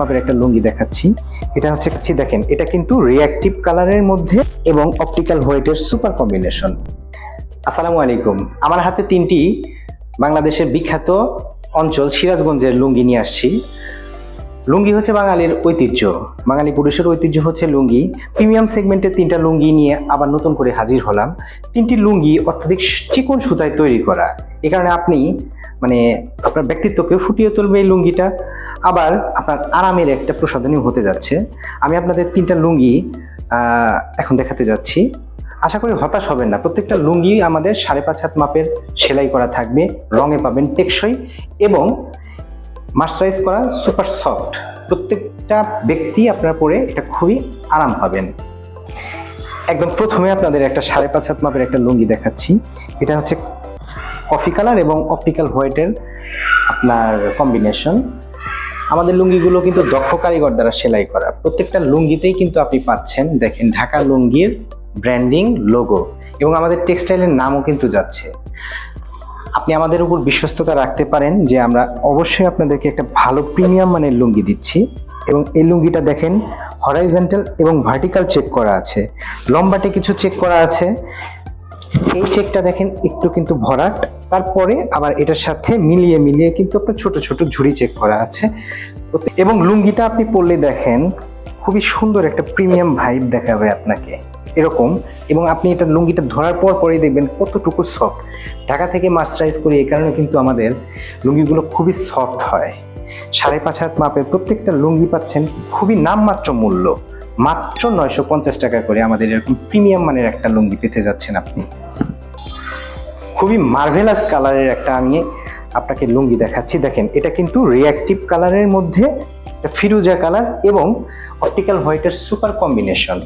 মাপের একটা লুঙ্গি দেখাচ্ছি। এটা হচ্ছে দেখেন, এটা কিন্তু রিয়াক্টিভ কালারের মধ্যে এবং অপটিক্যাল হোয়াইটের সুপার কম্বিনেশন আসসালামু আলাইকুম। আমার হাতে তিনটি বাংলাদেশের বিখ্যাত অঞ্চল সিরাজগঞ্জের লুঙ্গি নিয়ে আসছি। লুঙ্গি হচ্ছে বাঙালির ঐতিহ্য। বাঙালি পুরুষের ঐতিহ্য হচ্ছে লুঙ্গি। প্রিমিয়াম সেগমেন্টের তিনটা লুঙ্গি নিয়ে আবার নতুন করে হাজির হলাম। তিনটি লুঙ্গি অত্যাধিক চিকন সুতায় তৈরি করা। এ কারণে আপনি মানে আপনার ব্যক্তিত্বকে ফুটিয়ে তুলবে এই লুঙ্গিটা। আবার আপনার আরামের একটা প্রসাধনী হতে যাচ্ছে। আমি আপনাদের তিনটা লুঙ্গি এখন দেখাতে যাচ্ছি। আশা করি হতাশ হবেন না। প্রত্যেকটা লুঙ্গি আমাদের সাড়ে পাঁচ হাত মাপের সেলাই করা থাকবে, রঙে পাবেন টেকসই এবং মার্সারাইজ করা সুপার সফট। প্রত্যেকটা ব্যক্তি আপনারা পরে এটা খুবই আরাম পাবেন। একদম প্রথমে আপনাদের একটা সাড়ে পাঁচ হাত মাপের একটা লুঙ্গি দেখাচ্ছি। এটা হচ্ছে কফি কালার এবং অপটিক্যাল হোয়াইটের আপনার কম্বিনেশন। আমাদের লুঙ্গিগুলো কিন্তু দক্ষ কারিগর দ্বারা সেলাই করা। প্রত্যেকটা লুঙ্গিতেই কিন্তু আপনি পাচ্ছেন, দেখেন, ঢাকা লুঙ্গির ব্র্যান্ডিং লোগো এবং আমাদের টেক্সটাইলের নামও কিন্তু যাচ্ছে। আপনি আমাদের উপর বিশ্বস্ততা রাখতে পারেন যে আমরা অবশ্যই আপনাদেরকে একটা ভালো প্রিমিয়াম মানের লুঙ্গি দিচ্ছি এবং এই লুঙ্গিটা দেখেন হরাইজেন্টাল এবং ভার্টিক্যাল চেক করা আছে। লম্বাটে কিছু চেক করা আছে। এই চেকটা দেখেন, একটু কিন্তু ভরাট। তারপরে আবার এটার সাথে মিলিয়ে মিলিয়ে কিন্তু আপনার ছোট ছোট ঝুড়ি চেক করা আছে। এবং লুঙ্গিটা আপনি পরলে দেখেন, খুবই সুন্দর একটা প্রিমিয়াম ভাইব দেখাবে আপনাকে। এরকম। এবং আপনি এটা লুঙ্গিটা ধরার পর পরেই দেখবেন কতটুকু সফট ঢাকা থেকে মাস্টারাইজ করি, এই কারণে কিন্তু আমাদের লুঙ্গিগুলো খুবই সফট হয়। সাড়ে পাঁচ হাত মাপের প্রত্যেকটা লুঙ্গি পাচ্ছেন খুবই নামমাত্র মূল্য। মাত্র নয়শো পঞ্চাশ টাকা করে আমাদের এরকম প্রিমিয়াম মানের একটা লুঙ্গি পেতে যাচ্ছেন আপনি। খুবই মার্ভেলাস কালারের একটা আমি আপনাকে লুঙ্গি দেখাচ্ছি। দেখেন, এটা কিন্তু রিয়াক্টিভ কালারের মধ্যে ফিরুজা কালার এবং অপটিক্যাল হোয়াইটের সুপার কম্বিনেশন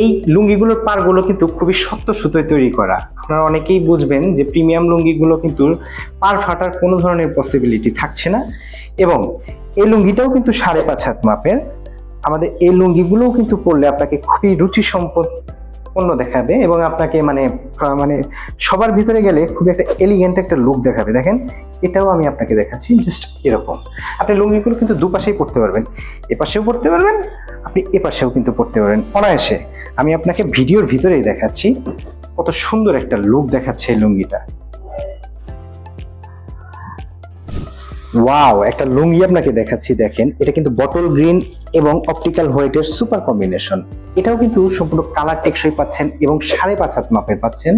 এই লুঙ্গিগুলোর পারগুলো কিন্তু খুবই শক্ত সুতোয় তৈরি করা। আপনারা অনেকেই বুঝবেন যে প্রিমিয়াম লুঙ্গিগুলো কিন্তু পার ফাটার কোনো ধরনের পসিবিলিটি থাকছে না এবং এই লুঙ্গিটাও কিন্তু সাড়ে পাঁচ হাত মাপের। আমাদের এই লুঙ্গিগুলোও কিন্তু পরলে আপনাকে খুবই রুচি সম্পন্ন দেখাবে এবং আপনাকে মানে মানে সবার ভিতরে গেলে খুবই একটা এলিগেন্ট একটা লুক দেখাবে। দেখেন, এটাও আমি আপনাকে দেখাচ্ছি জাস্ট এরকম। আপনি লুঙ্গিগুলো কিন্তু দুপাশেই পড়তে পারবেন। এপাশেও পড়তে পারবেন, আপনি এপাশেও কিন্তু পড়তে পারবেন। অনায়াসে আমি আপনাকে ভিডিওর ভিতরেই দেখাচ্ছি কত সুন্দর একটা লুক দেখাচ্ছে এই লুঙ্গিটা। ওয়াও একটা লুঙ্গি আপনাকে দেখাচ্ছি, দেখেন। এটা কিন্তু বটল গ্রিন এবং অপটিক্যাল হোয়াইটের সুপার কম্বিনেশন এটাও কিন্তু সম্পূর্ণ কালার টেকসই পাচ্ছেন এবং সাড়ে পাঁচ হাত মাপের পাচ্ছেন।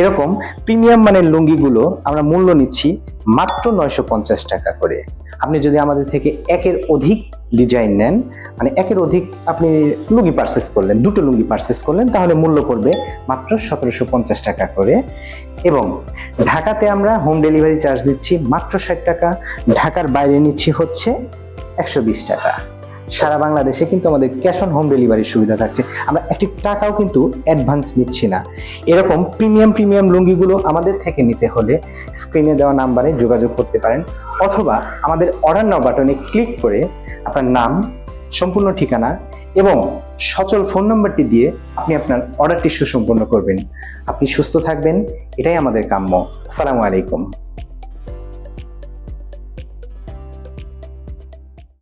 এরকম প্রিমিয়াম মানের লুঙ্গিগুলো আমরা মূল্য নিচ্ছি মাত্র নয়শো পঞ্চাশ টাকা করে। আপনি যদি আমাদের থেকে একের অধিক ডিজাইন নেন মানে একের অধিক আপনি লুঙ্গি পারচেস করলেন, দুটো লুঙ্গি পারচেস করলেন, তাহলে মূল্য পড়বে মাত্র সতেরোশো পঞ্চাশ টাকা করে। এবং ঢাকাতে আমরা হোম ডেলিভারি চার্জ দিচ্ছি মাত্র ষাট টাকা, ঢাকার বাইরে নিচ্ছি হচ্ছে একশো বিশ টাকা। সারা বাংলাদেশে কিন্তু আমাদের ক্যাশ অন হোম ডেলিভারির সুবিধা থাকছে। আমরা একটি টাকাও কিন্তু অ্যাডভান্স নিচ্ছি না। এরকম প্রিমিয়াম প্রিমিয়াম লুঙ্গিগুলো আমাদের থেকে নিতে হলে স্ক্রিনে দেওয়া নাম্বারে যোগাযোগ করতে পারেন। অথবা আমাদের অর্ডার নাও বাটনে ক্লিক করে আপনার নাম, সম্পূর্ণ ঠিকানা এবং সচল ফোন নম্বরটি দিয়ে আপনি আপনার অর্ডারটি সুসম্পন্ন করবেন। আপনি সুস্থ থাকবেন, এটাই আমাদের কাম্য। আসসালামু আলাইকুম।